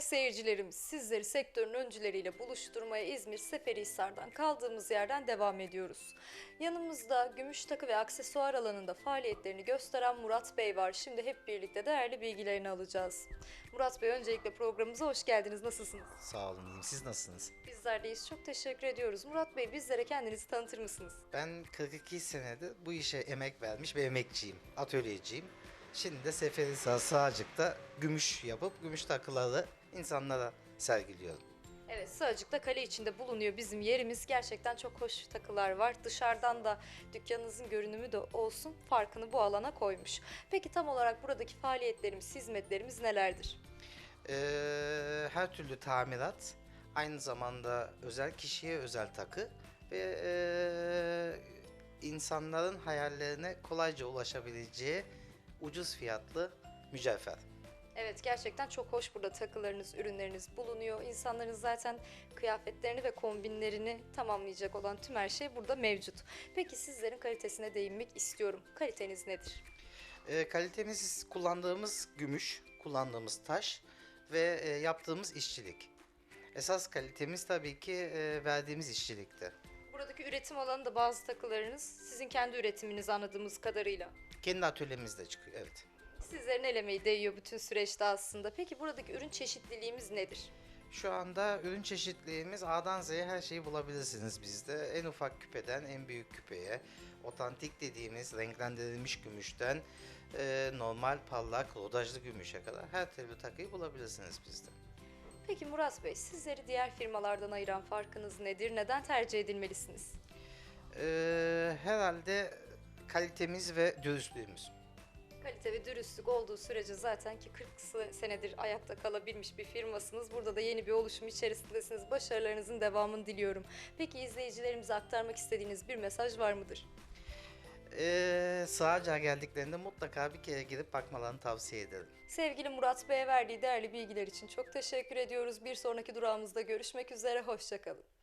Değerli seyircilerimiz, sizleri sektörün öncüleriyle buluşturmaya İzmir Seferihisar'dan kaldığımız yerden devam ediyoruz. Yanımızda gümüş takı ve aksesuar alanında faaliyetlerini gösteren Murat Bey var. Şimdi hep birlikte değerli bilgilerini alacağız. Murat Bey öncelikle programımıza hoş geldiniz. Nasılsınız? Sağ olun iyiyim. Siz nasılsınız? Bizler deyiz. Çok teşekkür ediyoruz. Murat Bey bizlere kendinizi tanıtır mısınız? Ben 42 senedir bu işe emek vermiş ve emekçiyim. Atölyeciyim. Şimdi de Seferihisar Sığacık'ta gümüş yapıp gümüş takıları insanlara sergiliyorum. Evet, Sığacık'ta kale içinde bulunuyor bizim yerimiz. Gerçekten çok hoş takılar var. Dışarıdan da dükkanınızın görünümü de olsun farkını bu alana koymuş. Peki tam olarak buradaki faaliyetlerimiz, hizmetlerimiz nelerdir? Ee, her türlü tamirat, aynı zamanda özel kişiye özel takı ve ee, insanların hayallerine kolayca ulaşabileceği ucuz fiyatlı mücevher. Evet gerçekten çok hoş burada takılarınız, ürünleriniz bulunuyor. İnsanların zaten kıyafetlerini ve kombinlerini tamamlayacak olan tüm her şey burada mevcut. Peki sizlerin kalitesine değinmek istiyorum. Kaliteniz nedir? E, kalitemiz kullandığımız gümüş, kullandığımız taş ve e, yaptığımız işçilik. Esas kalitemiz tabii ki e, verdiğimiz işçilikte. Buradaki üretim alanında bazı takılarınız sizin kendi üretiminiz anladığımız kadarıyla. Kendi atölyemizde çıkıyor, evet. Sizlerin el emeği değiyor bütün süreçte aslında. Peki buradaki ürün çeşitliliğimiz nedir? Şu anda ürün çeşitliliğimiz A'dan Z'ye her şeyi bulabilirsiniz bizde. En ufak küpeden en büyük küpeye, otantik dediğimiz renklendirilmiş gümüşten e, normal parlak rodajlı gümüşe kadar her türlü takıyı bulabilirsiniz bizde. Peki Murat Bey, sizleri diğer firmalardan ayıran farkınız nedir? Neden tercih edilmelisiniz? E, herhalde kalitemiz ve dürüstlüğümüz. Kalite ve dürüstlük olduğu sürece zaten ki 40 sı- senedir ayakta kalabilmiş bir firmasınız. Burada da yeni bir oluşum içerisindesiniz. Başarılarınızın devamını diliyorum. Peki izleyicilerimize aktarmak istediğiniz bir mesaj var mıdır? Ee, Sığacak'a geldiklerinde mutlaka bir kere girip bakmalarını tavsiye ederim. Sevgili Murat Bey'e verdiği değerli bilgiler için çok teşekkür ediyoruz. Bir sonraki durağımızda görüşmek üzere. Hoşçakalın.